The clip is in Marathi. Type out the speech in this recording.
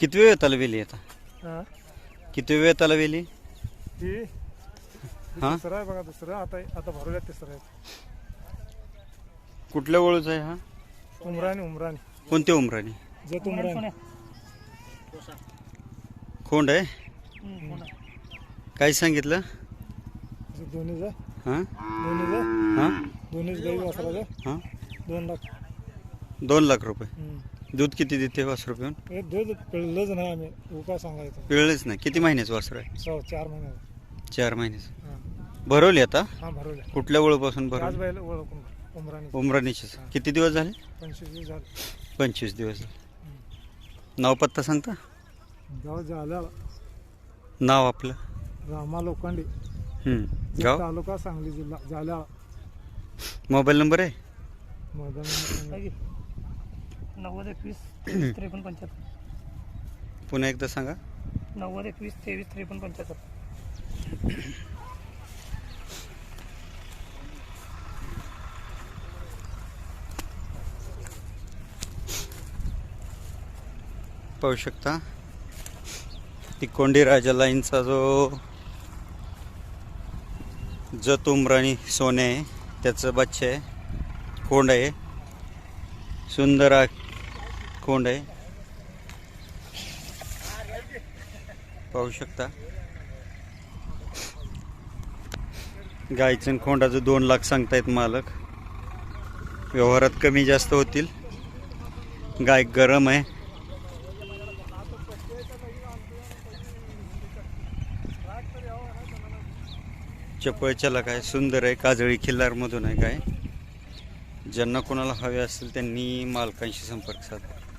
किती वेळ तलवेली आता? हा? किती वेळ तलवेली? ही ही हा? दुसरं आहे बघा दुसरं. आता आता भरवल्या तिसरं आहे कुठल्या वळूचा आहे हा? उमराणी उमराणी. कोणत्या उमराणी? जत उमराणी. खोंड आहे? काय सांगितलं? जे दोन्हीचं हां? दोन्हीचं हां? दोन्हीच गाई वासराचं हां? दोन लाख. दोन लाख रुपये. हम्म. दूध किती देते वासरू पिऊन? हे दूध पिळलंच नाही आम्ही. उपाय सांगायचं पिळलेच नाही. किती महिन्याचं वासरू आहे? सहा चार महिन्याचा. चार महिन्याचं. हा. भरवली आता? हा भरवल्या कुठल्या वळूपासून आज भरवली बैल ओळखून उमराणी उमराणीचीच. किती दिवस झाले? पंचवीस दिवस झाले. पंचवीस दिवस झाले. नाव पत्ता सांगता? गाव झाला नाव आपलं? रामा लोखंडे. हं. गाव? तालुका सांगली जिल्हा झाल्या मोबाईल नंबर आहे? मैदान नव्वद एकवीस तेवीस त्रेपन्न पंच्याहत्तर. पुन्हा एकदा सांगा. नव्वद एकवीस तेवीस त्रेपन्न पंच्याहत्तर. पाहू शकता. तिकोंडी राजा लाईनचा जो जत उमराणी सोने आहे त्याचं बच्चे आहे कोंड आहे. सुंदर खोंड कोंड आहे. पाहू शकता. गायचं खोंडाचं दोन लाख सांगतायत मालक. व्यवहारात कमी जास्त होतील. गाय गरम आहे. चपळच्याला काय सुंदर आहे काजळी खिल्लारमधून आहे काय ज्यांना कोणाला हवे असेल त्यांनी मालकांशी संपर्क साधा.